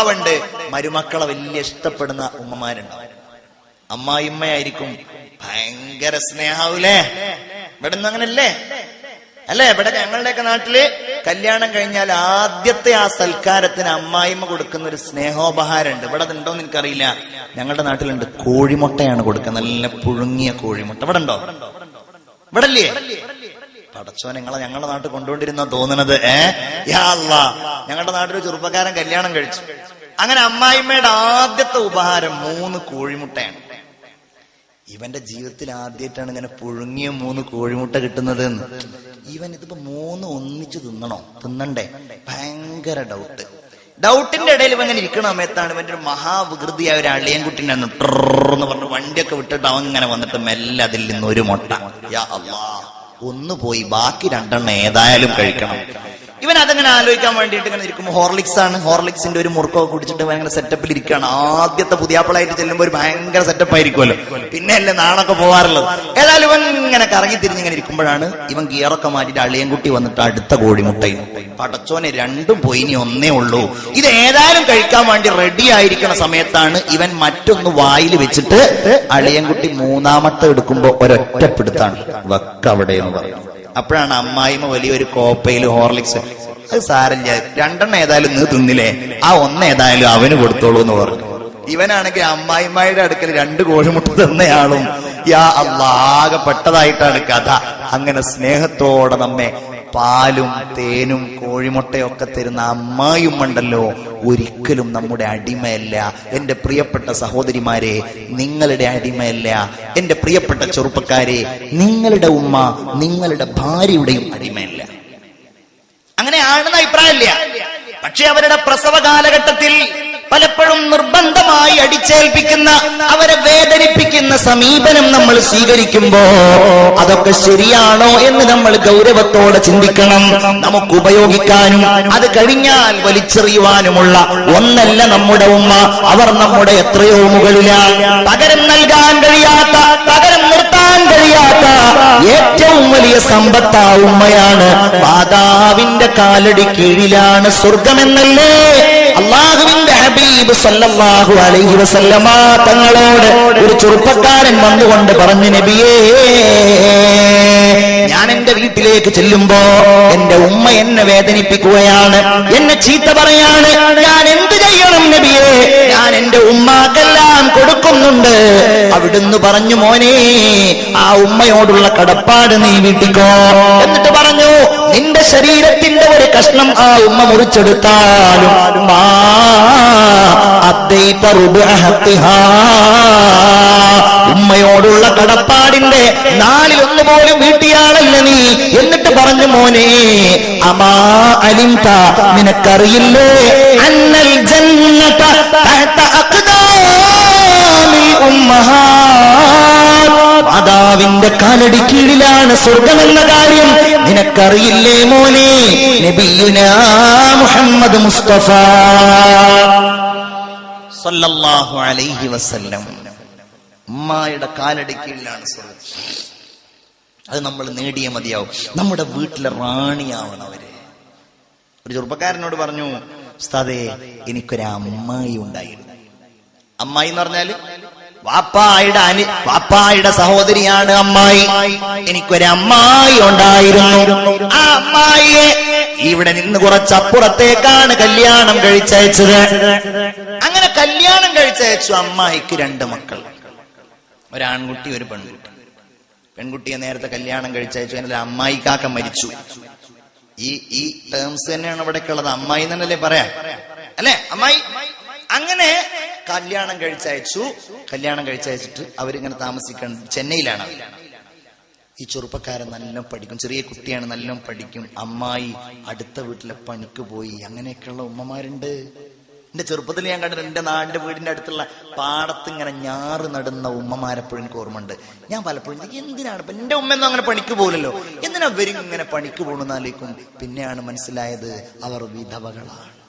സ്വഭാവമുണ്ട് മരുമക്കളെ വലിയ ഇഷ്ടപ്പെടുന്ന ഉമ്മമാരുണ്ടാവും അമ്മായിമ്മയായിരിക്കും ഭയങ്കര സ്നേഹാവൂലേ? ഇവിടെ നിന്ന് അങ്ങനല്ലേ? അല്ലെ? ഇവിടെ ഞങ്ങളുടെയൊക്കെ നാട്ടിൽ കല്യാണം കഴിഞ്ഞാൽ ആദ്യത്തെ ആ സൽക്കാരത്തിന് അമ്മായിമ്മ കൊടുക്കുന്ന ഒരു സ്നേഹോപഹാരമുണ്ട്. ഇവിടെ അതുണ്ടോന്ന് എനിക്കറിയില്ല. ഞങ്ങളുടെ നാട്ടിലുണ്ട്. കോഴിമുട്ടയാണ് കൊടുക്കുന്നത്. നല്ല പുഴുങ്ങിയ കോഴിമുട്ട. ഇവിടെ ഉണ്ടോ? ഇവിടെ പടച്ചോ നിങ്ങളെ ഞങ്ങളുടെ നാട്ടിൽ കൊണ്ടുകൊണ്ടിരുന്ന തോന്നണത് ഏ? യാ അല്ലാ ഞങ്ങളുടെ നാട്ടിൽ ചെറുപ്പക്കാരൻ കല്യാണം കഴിച്ചു. അങ്ങനെ അമ്മായിമ്മയുടെ ആദ്യത്തെ ഉപഹാരം മൂന്ന് കോഴിമുട്ടയാണ്. ഇവന്റെ ജീവിതത്തിൽ ആദ്യമായിട്ടാണ് ഇങ്ങനെ പുഴുങ്ങിയ മൂന്ന് കോഴിമുട്ട കിട്ടുന്നത് എന്ന്. ഇവൻ ഇതിപ്പോ മൂന്ന് ഒന്നിച്ച് തിന്നണോ? തിന്നണ്ടേ? ഭയങ്കര ഡൗട്ട് ഡൗട്ടിന്റെ ഇടയിൽ ഇവൻ ഇങ്ങനെ ഇരിക്കണ സമയത്താണ് ഇവന്റെ ഒരു മഹാവികൃതിയായ ഒരു അളിയൻകുട്ടിനെ എന്ന് പറഞ്ഞു വണ്ടിയൊക്കെ വിട്ടിട്ട് അവൻ ഇങ്ങനെ വന്നിട്ട് മെല്ലെ അതിൽ നിന്ന് ഒരു മുട്ട. യാ ഒന്ന് പോയി ബാക്കി രണ്ടെണ്ണം ഏതായാലും കഴിക്കണം. ഇവൻ അതങ്ങനെ ആലോചിക്കാൻ വേണ്ടിയിട്ട് ഇങ്ങനെ ഇരിക്കുമ്പോൾ ഹോർലിക്സ് ആണ് ഹോർലിക്സിന്റെ ഒരു മുറുക്കൊക്കെ കുടിച്ചിട്ട് ഭയങ്കര സെറ്റപ്പിൽ ഇരിക്കുകയാണ്. ആദ്യത്തെ പുതിയാപ്പിളായിട്ട് ചെല്ലുമ്പോൾ ഒരു ഭയങ്കര സെറ്റപ്പ് ആയിരിക്കുമല്ലോ. പിന്നെ അല്ലേ നാണൊക്കെ പോവാറുള്ളത്. ഏതായാലും ഇവൻ ഇങ്ങനെ കറങ്ങി തിരിഞ്ഞിങ്ങനെ ഇരിക്കുമ്പോഴാണ് ഇവൻ ഗിയറൊക്കെ മാറ്റിയിട്ട് അളിയൻകുട്ടി വന്നിട്ട് അടുത്ത കോഴിമുട്ടയും. പടച്ചോനെ രണ്ടും പോയി ഇനി ഒന്നേ ഉള്ളൂ. ഇത് ഏതായാലും കഴിക്കാൻ വേണ്ടി റെഡി ആയിരിക്കുന്ന സമയത്താണ് ഇവൻ മറ്റൊന്ന് വായിൽ വെച്ചിട്ട് അളിയൻകുട്ടി മൂന്നാമത്തെ എടുക്കുമ്പോ ഒരൊറ്റപ്പെടുത്താണ്. വക്കവിടെ എന്ന് പറയും അപ്പോഴാണ് അമ്മായിമ്മ വലിയൊരു കോപ്പയിൽ ഹോർലിക്സ്. അത് സാരല്ല രണ്ടെണ്ണം ഏതായാലും നീ തിന്നില്ലേ? ആ ഒന്ന് ഏതായാലും അവന് കൊടുത്തോളൂ എന്ന് പറഞ്ഞു. ഇവനാണെങ്കിൽ അമ്മായിമ്മയുടെ അടുക്കൽ രണ്ട് കോഴിമുട്ട തിന്നയാളും. യാ അള്ളാകെ പെട്ടതായിട്ടാണ് കഥ. അങ്ങനെ സ്നേഹത്തോടെ നമ്മെ പാലും തേനും കോഴിമുട്ടയൊക്കെ തരുന്ന അമ്മായും ഉണ്ടല്ലോ. ഒരിക്കലും നമ്മുടെ അടിമയല്ല. എന്റെ പ്രിയപ്പെട്ട സഹോദരിമാരെ നിങ്ങളുടെ അടിമയല്ല. എന്റെ പ്രിയപ്പെട്ട ചെറുപ്പക്കാരെ നിങ്ങളുടെ ഉമ്മ നിങ്ങളുടെ ഭാര്യയുടെയും അടിമയല്ല. അങ്ങനെ ആണെന്ന് അഭിപ്രായമില്ല. പക്ഷെ അവരുടെ പ്രസവ കാലഘട്ടത്തിൽ പലപ്പോഴും നിർബന്ധമായി അടിച്ചേൽപ്പിക്കുന്ന അവരെ വേദനിപ്പിക്കുന്ന സമീപനം നമ്മൾ സ്വീകരിക്കുമ്പോ അതൊക്കെ ശരിയാണോ എന്ന് നമ്മൾ ഗൗരവത്തോടെ ചിന്തിക്കണം. നമുക്ക് ഉപയോഗിക്കാനും അത് കഴിഞ്ഞാൽ വലിച്ചെറിയുവാനുമുള്ള ഒന്നല്ല നമ്മുടെ ഉമ്മ അവർ നമ്മുടെ എത്രയോ മുകളിലാണ് പകരം നൽകാൻ കഴിയാത്ത പകരം നിർത്താൻ കഴിയാത്ത ഏറ്റവും വലിയ സമ്പത്ത് ആ ഉമ്മയാണ്. മാതാവിന്റെ കാലടി കീഴിലാണ് സ്വർഗമെന്നല്ലേ അള്ളാഹുവിന്റെ ഹബീബ് സല്ലല്ലാഹു അലൈഹി വസല്ലമ തങ്ങളോട് ഒരു ചെറുപ്പക്കാരൻ വന്നുകൊണ്ട് പറഞ്ഞു നബിയേ ഞാൻ എന്റെ വീട്ടിലേക്ക് ചെല്ലുമ്പോ എന്റെ ഉമ്മ എന്നെ വേദനിപ്പിക്കുകയാണ് എന്നെ ചീത്ത പറയാണ്. ഞാൻ എന്ത് ചെയ്യണം നബിയേ? ഞാൻ എന്റെ ഉമ്മാക്കെല്ലാം കൊടുക്കുന്നുണ്ട്. അവിടുന്ന് പറഞ്ഞു മോനെ ആ ഉമ്മയോടുള്ള കടപ്പാട് നീ വീട്ടിക്കോ. എന്നിട്ട് പറഞ്ഞു നിന്റെ ശരീരത്തിന്റെ ഒരു കഷ്ണം ആ ഉമ്മ മുറിച്ചെടുത്താലും. ഉമ്മയോടുള്ള കടപ്പാടിന്റെ നാലിൽ ഒന്ന് പോലും വീട്ടിയാളല്ല നീ. എന്നിട്ട് പറഞ്ഞു മോനെ അമാ അലിംത നിനക്കറിയില്ലേ? അന്നൽ ജന്നത മാതാവിന്റെ കാലടി കീഴിലാണ് സ്വർഗമെന്ന കാര്യം നിനക്കറിയില്ലേ മോനെ? നബിയുന മുഹമ്മദ് മുസ്തഫ സല്ലല്ലാഹു അലൈഹി വസല്ലം. ഉമ്മായുടെ കാലടി കീഴിലാണ് അത് നമ്മൾ നേടിയ മതിയാവും. നമ്മുടെ വീട്ടിലെ റാണിയാവണം അവർ. ഒരു ചെറുപ്പക്കാരനോട് പറഞ്ഞു ഉസ്താദേ എനിക്കൊരു അമ്മായി ഉണ്ടായിരുന്നു. അമ്മായി എന്ന് പറഞ്ഞാൽ? വാപ്പായുടെ അനി വാപ്പായുടെ സഹോദരിയാണ് അമ്മായി. എനിക്കൊരു അമ്മായി ഉണ്ടായിരുന്നു. ആ അമ്മായിയെ ഇവിടെ നിന്ന് കുറച്ചപ്പുറത്തേക്കാണ് കല്യാണം കഴിച്ചയച്ചത്. അങ്ങനെ കല്യാണം കഴിച്ചയച്ചു അമ്മായിക്ക് രണ്ട് മക്കൾ. ഒരാൺകുട്ടി ഒരു പെൺകുട്ടി. പെൺകുട്ടിയെ നേരത്തെ കല്യാണം കഴിച്ചയച്ചു. അതിൽ അമ്മായിക്കാക്ക മരിച്ചു. ഈ ഈ ടേംസ് തന്നെയാണ് ഇവിടേക്കുള്ളത്. അമ്മായി എന്നല്ലേ പറയാ? അല്ലെ? അമ്മായി? അങ്ങനെ കല്യാണം കഴിച്ചയച്ചു. കല്യാണം കഴിച്ചയച്ചിട്ട് അവരിങ്ങനെ താമസിക്കണം ചെന്നൈയിലാണ്. ഈ ചെറുപ്പക്കാരൻ നല്ല പഠിക്കും. ചെറിയ കുട്ടിയാണ് നല്ല പഠിക്കും. അമ്മായി അടുത്ത വീട്ടിലെ പണിക്ക് പോയി. അങ്ങനെയൊക്കെയുള്ള ഉമ്മമാരുണ്ട്. എന്റെ ചെറുപ്പത്തിൽ ഞാൻ കണ്ടിട്ട് എന്റെ നാടിന്റെ വീടിന്റെ അടുത്തുള്ള പാടത്ത് ഇങ്ങനെ ഞാറ് നടുന്ന ഉമ്മമാരെപ്പോഴും എനിക്ക് ഓർമ്മയുണ്ട്. ഞാൻ പലപ്പോഴും എന്തിനാണ് ഇപ്പൊ എന്റെ ഉമ്മയൊന്നും അങ്ങനെ പണിക്ക് പോലല്ലോ എന്തിനാ അവരും ഇങ്ങനെ പണിക്ക് പോകണമെന്നാലേക്കും പിന്നെയാണ് മനസ്സിലായത് അവർ വിധവകളാണ്.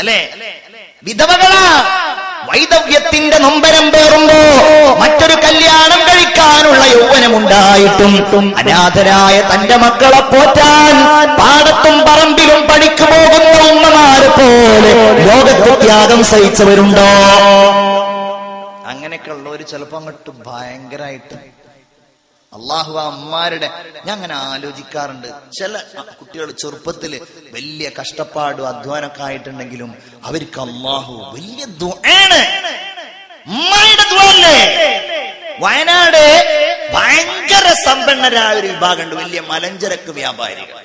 അല്ലേ? വിധവകളാ. വൈദവ്യത്തിന്റെ നൊമ്പരം പേറുമ്പോ മറ്റൊരു കല്യാണം കഴിക്കാനുള്ള യൗവനമുണ്ടായിട്ടും അനാഥരായ തന്റെ മക്കളെ പോറ്റാൻ പാടത്തും പറമ്പിലും പണിക്ക് പോകുന്ന ഉമ്മമാരെ പോലെ ലോകത്ത് ത്യാഗം സഹിച്ചവരുണ്ടോ? അങ്ങനെയൊക്കെ ഉള്ളവര് ചിലപ്പോ അങ്ങോട്ട് ഭയങ്കരമായിട്ട് അള്ളാഹു ആ ഞാൻ അങ്ങനെ ആലോചിക്കാറുണ്ട്. ചില കുട്ടികൾ ചെറുപ്പത്തിൽ വലിയ കഷ്ടപ്പാടും അധ്വാനമൊക്കെ ആയിട്ടുണ്ടെങ്കിലും അവർക്ക് അള്ളാഹു വലിയ വയനാട് ഭയങ്കര സമ്പന്നരായ ഒരു വിഭാഗമുണ്ട്. വലിയ മലഞ്ചരക്ക് വ്യാപാരികൾ.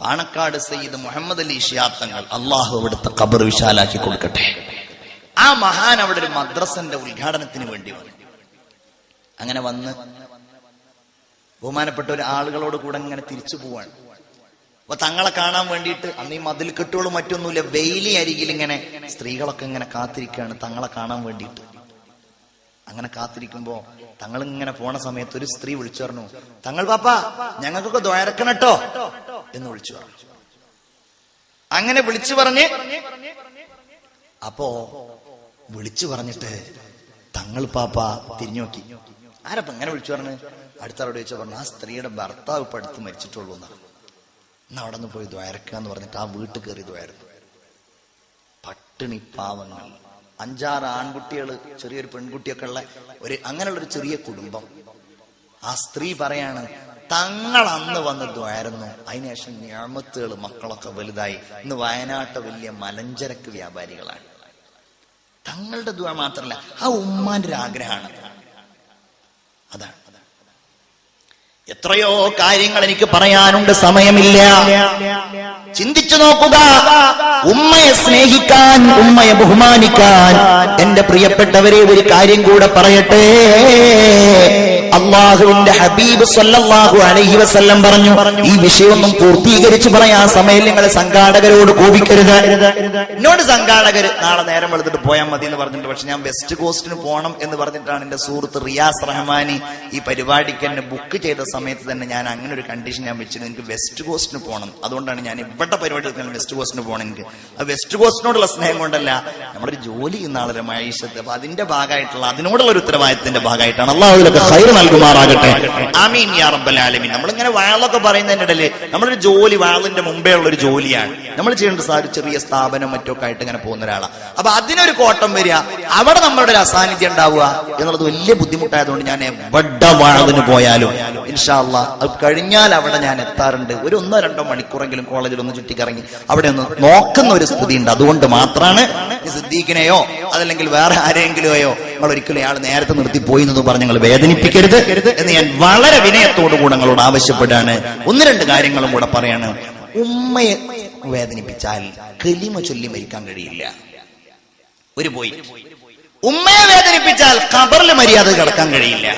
പാണക്കാട് സയ്യിദ് മുഹമ്മദ് അലി ഷിയാത്തങ്ങൾ അള്ളാഹു അവിടുത്തെ ഖബർ വിശാലാക്കി കൊടുക്കട്ടെ. ആ മഹാൻ അവിടെ ഒരു മദ്രസന്റെ ഉദ്ഘാടനത്തിന് വേണ്ടി വന്നു. അങ്ങനെ വന്ന് ബഹുമാനപ്പെട്ട ഒരു ആളുകളോട് കൂടെ ഇങ്ങനെ തിരിച്ചു പോവാണ്. അപ്പൊ തങ്ങളെ കാണാൻ വേണ്ടിയിട്ട് അന്ന് ഈ മതിൽ കെട്ടുകളും മറ്റൊന്നുമില്ല വെയിലി അരികിൽ ഇങ്ങനെ സ്ത്രീകളൊക്കെ ഇങ്ങനെ കാത്തിരിക്കുകയാണ് തങ്ങളെ കാണാൻ വേണ്ടിയിട്ട്. അങ്ങനെ കാത്തിരിക്കുമ്പോ തങ്ങൾ ഇങ്ങനെ പോണ സമയത്ത് ഒരു സ്ത്രീ വിളിച്ചു പറഞ്ഞു തങ്ങൾ പാപ്പ ഞങ്ങൾക്കൊക്കെ ദ്വയറക്കണട്ടോ എന്ന് വിളിച്ചു പറഞ്ഞു. അങ്ങനെ വിളിച്ചു പറഞ്ഞ് അപ്പോ വിളിച്ചു പറഞ്ഞിട്ട് തങ്ങൾ പാപ്പ തിരിഞ്ഞു നോക്കി. ആരപ്പ എങ്ങനെ വിളിച്ചു പറഞ്ഞു? അടുത്തവരോട് ചോദിച്ചു പറഞ്ഞു ആ സ്ത്രീയുടെ ഭർത്താവ് ഇപ്പൊ അടുത്ത് മരിച്ചിട്ടുള്ളൂ എന്നാണ് എന്നാ അവിടെ നിന്ന് പോയി ദ്വയരക്കുക എന്ന് പറഞ്ഞിട്ട് ആ വീട്ടിൽ കയറി ദ്വയർന്നു പട്ടിണി പാവങ്ങൾ. അഞ്ചാറ് ആൺകുട്ടികൾ ചെറിയൊരു പെൺകുട്ടിയൊക്കെ ഉള്ള ഒരു അങ്ങനെയുള്ള ഒരു ചെറിയ കുടുംബം. ആ സ്ത്രീ പറയാണ് തങ്ങൾ അന്ന് വന്ന് ദ്വാരുന്നു. അതിനുശേഷം ഞാമത്തുകൾ മക്കളൊക്കെ വലുതായി. ഇന്ന് വയനാട്ട് വലിയ മലഞ്ചരക്ക് വ്യാപാരികളാണ്. തങ്ങളുടെ ദ്വ മാത്രമല്ല ആ ഉമ്മാന്റെ ഒരു ആഗ്രഹമാണ്. അതാണ്. എത്രയോ കാര്യങ്ങൾ എനിക്ക് പറയാനുണ്ട് സമയമില്ല. ചിന്തിച്ചു നോക്കുക. ഉമ്മയെ സ്നേഹിക്കാൻ ഉമ്മയെ ബഹുമാനിക്കാൻ. എന്റെ പ്രിയപ്പെട്ടവരെ ഒരു കാര്യം കൂടെ പറയട്ടെ. അള്ളാഹുവിന്റെ ഹബീബ് സല്ലല്ലാഹു അലൈഹി വസല്ലം പറഞ്ഞു ഈ വിഷയമൊന്നും പൂർത്തീകരിച്ച് പറയാൻ സമയം നിങ്ങൾ സംഘാടകരോട് കോപിക്കരുത്. എന്നോട് സംഘാടകർ നാളെ നേരം വെളുത്തിട്ട് പോയാൽ മതി എന്ന് പറഞ്ഞിട്ട് പക്ഷെ ഞാൻ വെസ്റ്റ് കോസ്റ്റിന് പോകണം എന്ന് പറഞ്ഞിട്ടാണ് എന്റെ സുഹൃത്ത് റിയാസ് റഹ്മാനി ഈ പരിപാടിക്ക് എന്നെ ബുക്ക് ചെയ്ത സമയത്ത് തന്നെ ഞാൻ അങ്ങനെ ഒരു കണ്ടീഷൻ ഞാൻ വെച്ചിരുന്നു. എനിക്ക് വെസ്റ്റ് കോസ്റ്റിന് പോകണം അതുകൊണ്ടാണ് ഞാൻ ഇവിടെ പരിപാടി വെസ്റ്റ് കോസ്റ്റിന് പോകണം. ആ വെസ്റ്റ് കോസ്റ്റിനോടുള്ള സ്നേഹം കൊണ്ടല്ല നമ്മളൊരു ജോലി ചെയ്യുന്ന ആളെ മൈഷത്ത് അപ്പൊ അതിന്റെ ഭാഗമായിട്ടുള്ള അതിനോടുള്ള ഒരു ഉത്തരവാദിത്തത്തിന്റെ ഭാഗമായിട്ടാണ് അള്ളാഹു ഇതിലൊക്കെ ഹൈർ നൽകുമാറാകട്ടെ. ആമീൻ യാ റബ്ബൽ ആലമീൻ. നമ്മളിങ്ങനെ വാളൊക്കെ പറയുന്നതിന്റെ ഇടയിൽ നമ്മളൊരു ജോലി വാളിന്റെ മുമ്പേ ഉള്ള ഒരു ജോലിയാണ്. നമ്മൾ ചെയ്യേണ്ട സാർ ചെറിയ സ്ഥാപനം മറ്റൊക്കെ ആയിട്ട് ഇങ്ങനെ പോകുന്ന ഒരാളാണ് അപ്പൊ അതിനൊരു കോട്ടം വരിക. അവിടെ നമ്മളുടെ അസാന്നിധ്യം ഉണ്ടാവുക എന്നുള്ളത് വലിയ ബുദ്ധിമുട്ടായതുകൊണ്ട് ഞാൻ എവിടെ വാഴതിന് പോയാലും ഇൻഷാല്ല അത് കഴിഞ്ഞാൽ അവിടെ ഞാൻ എത്താറുണ്ട്. ഒരു ഒന്നോ രണ്ടോ മണിക്കൂറെങ്കിലും കോളേജിൽ ഒന്ന് ചുറ്റിക്കറങ്ങി അവിടെ ഒന്ന് നോക്കുന്ന ഒരു സ്ഥിതി ഉണ്ട് അതുകൊണ്ട് മാത്രമാണ് സിദ്ദീഖിനെയോ അതല്ലെങ്കിൽ വേറെ ആരെങ്കിലുമോ നിങ്ങൾ ഒരിക്കലും അയാൾ നേരത്തെ നിർത്തി പോയി എന്ന് പറഞ്ഞ് നിങ്ങൾ വേദനിപ്പിക്കരുത് എന്ന് ഞാൻ വളരെ വിനയത്തോടു കൂടെ നിങ്ങളോട് ആവശ്യപ്പെടാണ്. ഒന്ന് രണ്ട് കാര്യങ്ങളും കൂടെ പറയാണ്. ഉമ്മയെ വേദനിപ്പിച്ചാൽ കലിമ ചൊല്ലി മരിക്കാൻ കഴിയില്ല. ഒരു പോയി ഉമ്മയെ വേദനിപ്പിച്ചാൽ ഖബറിൽ മര്യാദ കിടക്കാൻ കഴിയില്ല.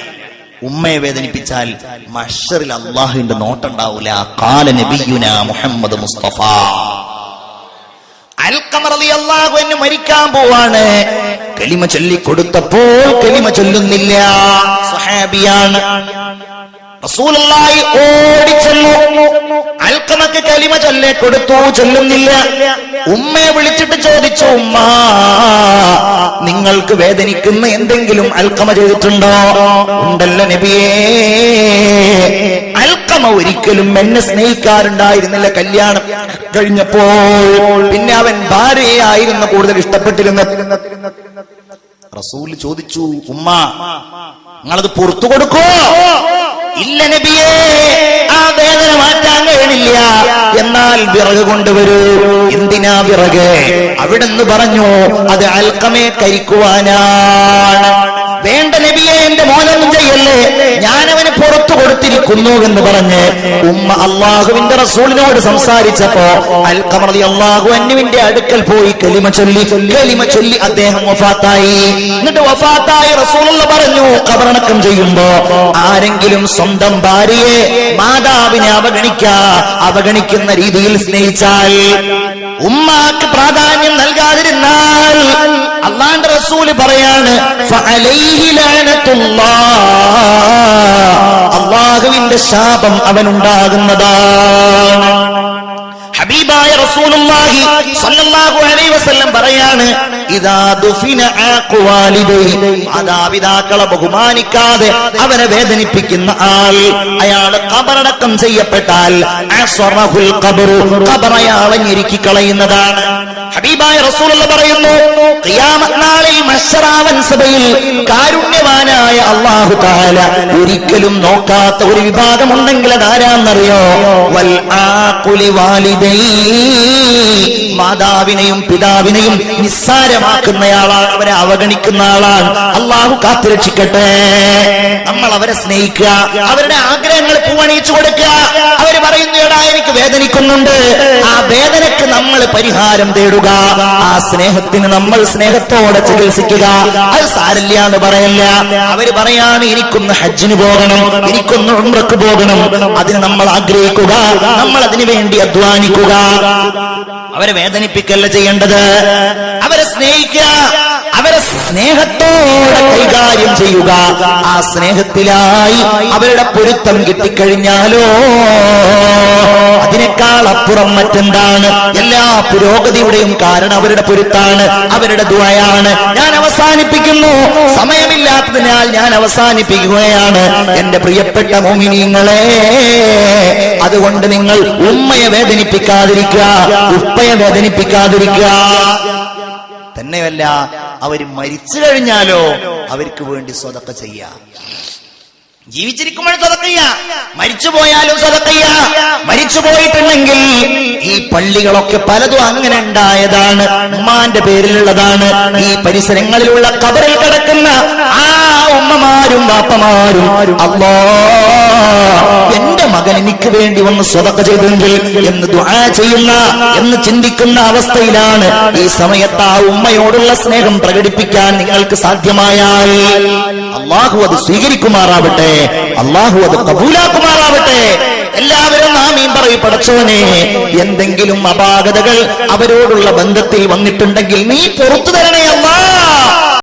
ഉമ്മയെ വേദനിപ്പിച്ചാൽ മഷറിൽ അള്ളാഹുവിന്റെ നോട്ടുണ്ടാവൂല. കാല നബിയുന മുഹമ്മദ് മുസ്തഫ. അൽക്കമറലി അള്ളാഹു എന്നെ മരിക്കാൻ പോവാണ്. കലിമ ചൊല്ലി കൊടുത്തപ്പോൾ കലിമ ചൊല്ലുന്നില്ല. സഹാബിയാണ് റസൂലുള്ളാഹി ഓടിച്ചെന്നു. അൽക്കമക്ക് കലിമ ചൊല്ലേ കൊടുത്തു ചൊല്ലുന്നില്ല. ഉമ്മയെ വിളിച്ചിട്ട് ചോദിച്ചു ഉമ്മ നിങ്ങൾക്ക് വേദനിക്കുന്ന എന്തെങ്കിലും അൽക്കമ ചെയ്തിട്ടുണ്ടോ? ഉണ്ടല്ലോ നബിയേ. അൽക്കമ ഒരിക്കലും എന്നെ സ്നേഹിക്കാറുണ്ടായിരുന്നില്ല കല്യാണം കഴിഞ്ഞപ്പോൾ. പിന്നെ അവൻ ഭാര്യയായിരുന്നു കൂടുതൽ ഇഷ്ടപ്പെട്ടിരുന്ന റസൂൽ ചോദിച്ചു ഉമ്മ നിങ്ങളത് പുറത്തു കൊടുക്കോ? ഇല്ല നബിയേ ആ വേദന മാറ്റാൻ കഴിയില്ല എന്നാൽ വിറക് കൊണ്ടുവരൂ എന്തിനാ വിറക്? അവിടെന്ന് പറഞ്ഞു അത് അൽക്കമേ കരിക്കുവാനാണ്. വേണ്ട നബിയെ എന്റെ മോനൊന്നും ചെയ്യല്ലേ ഞാനവന് പുറത്തു കൊടുത്തിരിക്കുന്നു എന്ന് പറഞ്ഞ് ഉമ്മ അള്ളാഹുവിന്റെ റസൂലിനോട് സംസാരിച്ചപ്പോ അൽക്കമറലി അള്ളാഹു അന്നുവിന്റെ അടുക്കൽ പോയി കലിമ ചൊല്ലി കലിമ ചൊല്ലി അദ്ദേഹം വഫാത്തായി. എന്നിട്ട് വഫാത്തായി റസൂലുള്ള പറഞ്ഞു കബറടക്കം ചെയ്യുമ്പോ ആരെങ്കിലും സ്വന്തം ഭാര്യയെ മാതാവിനെ അവഗണിക്ക അവഗണിക്കുന്ന രീതിയിൽ സ്നേഹിച്ചാൽ ഉമ്മാക്ക് പ്രാധാന്യം നൽകാതിരുന്നാൽ അള്ളാന്റെ റസൂൽ പറയാണ്. അള്ളാഹുവിന്റെ ശാപം അവൻ ഉണ്ടാകുന്നതാണ് ഹബീബായ റസൂലുള്ളാഹി സ്വല്ലല്ലാഹു അലൈഹി വസല്ലം പറ പറയാണ് മാതാപിതാക്കളെ ബഹുമാനിക്കാതെ അവരെ വേദനിപ്പിക്കുന്ന ആൾ അയാൾ കബറടക്കം ചെയ്യപ്പെട്ടാൽ അയാളെ ഞെരുക്കി കളയുന്നതാണ്. ഹബീബായ റസൂലുള്ള പറയുന്നു നാളിൽ മഷറാവൻ സഭയിൽ കാരുണ്യവാനായ അള്ളാഹു താല ഒരിക്കലും നോക്കാത്ത ഒരു വിഭാഗം ഉണ്ടെങ്കിൽ അതാരാന്നറിയോ? വൽ ആഖുലി വാലിദൈ. മാതാവിനെയും പിതാവിനെയും നിസ്സാരമാക്കുന്നയാളാണ് അവരെ അവഗണിക്കുന്ന ആളാണ്. അള്ളാഹു കാത്തുരക്ഷിക്കട്ടെ നമ്മൾ അവരെ സ്നേഹിക്കുക അവരുടെ ആഗ്രഹങ്ങൾ പൂവണിയിച്ചു കൊടുക്കുക. അവർ പറയുന്നു എടാ എനിക്ക് വേദനിക്കുന്നുണ്ട്. ആ വേദനക്ക് നമ്മൾ പരിഹാരം തേടുക. ആ സ്നേഹത്തിന് നമ്മൾ സ്നേഹത്തോടെ ചികിത്സിക്കുക. അത് സാരില്ല എന്ന് പറയല്ല. അവർ പറയാണ് എനിക്കൊന്ന് ഹജ്ജിന് പോകണം എനിക്കൊന്ന് ഉംറക്ക് പോകണം. അതിന് നമ്മൾ ആഗ്രഹിക്കുക നമ്മൾ അതിനു വേണ്ടി അധ്വാനിക്കുക. അവരെ വേദനിപ്പിക്കല്ല ചെയ്യേണ്ടത്. അവരെ സ്നേഹിക്കുക. അവരെ സ്നേഹത്തോടെ കൈകാര്യം ചെയ്യുക. ആ സ്നേഹത്തിലായി അവരുടെ പൊരുത്തം കിട്ടിക്കഴിഞ്ഞാലോ അതിനേക്കാൾ അപ്പുറം മറ്റെന്താണ്? എല്ലാ പുരോഗതിയുടെയും കാരണം അവരുടെ പൊരുത്താണ് അവരുടെ ദുആയാണ് ഞാൻ അവസാനിപ്പിക്കുന്നു. സമയമില്ലാത്തതിനാൽ ഞാൻ അവസാനിപ്പിക്കുകയാണ്. എന്റെ പ്രിയപ്പെട്ട മോമിനിങ്ങളെ അതുകൊണ്ട് നിങ്ങൾ ഉമ്മയെ വേദനിപ്പിക്കാതിരിക്കുക ഉപ്പയെ വേദനിപ്പിക്കാതിരിക്കുക. തന്നെയല്ല അവർ മരിച്ചു കഴിഞ്ഞാലോ അവർക്ക് വേണ്ടി സ്വതക്ക ചെയ്യാം. ജീവിച്ചിരിക്കുമ്പോൾ സ്വതക്കയ്യ മരിച്ചു പോയാലും സ്വതക്കയ്യ മരിച്ചു പോയിട്ടുണ്ടെങ്കിൽ ഈ പള്ളികളൊക്കെ പലതും അങ്ങനെ ഉണ്ടായതാണ്. ഉമ്മാന്റെ പേരിലുള്ളതാണ്. ഈ പരിസരങ്ങളിലുള്ള കബറിൽ കിടക്കുന്ന ആ ഉമ്മമാരും ബാപ്പമാരും അല്ലോ മകൻ എനിക്ക് വേണ്ടി ഒന്ന് സ്വതക്ക ചെയ്തെങ്കിൽ എന്ന് ദുആ ചെയ്യുന്ന എന്ന് ചിന്തിക്കുന്ന അവസ്ഥയിലാണ് ഈ സമയത്ത് ആ ഉമ്മയോടുള്ള സ്നേഹം പ്രകടിപ്പിക്കാൻ നിങ്ങൾക്ക് സാധ്യമായാൽ അള്ളാഹു അത് സ്വീകരിക്കുമാറാവട്ടെ അള്ളാഹു അത് കബൂലാക്കുമാറാവട്ടെ. എല്ലാവരും നാമീം പറയും പടച്ചവനെ എന്തെങ്കിലും അപാകതകൾ അവരോടുള്ള ബന്ധത്തിൽ വന്നിട്ടുണ്ടെങ്കിൽ നീ പുറത്തു തരണേ അല്ല.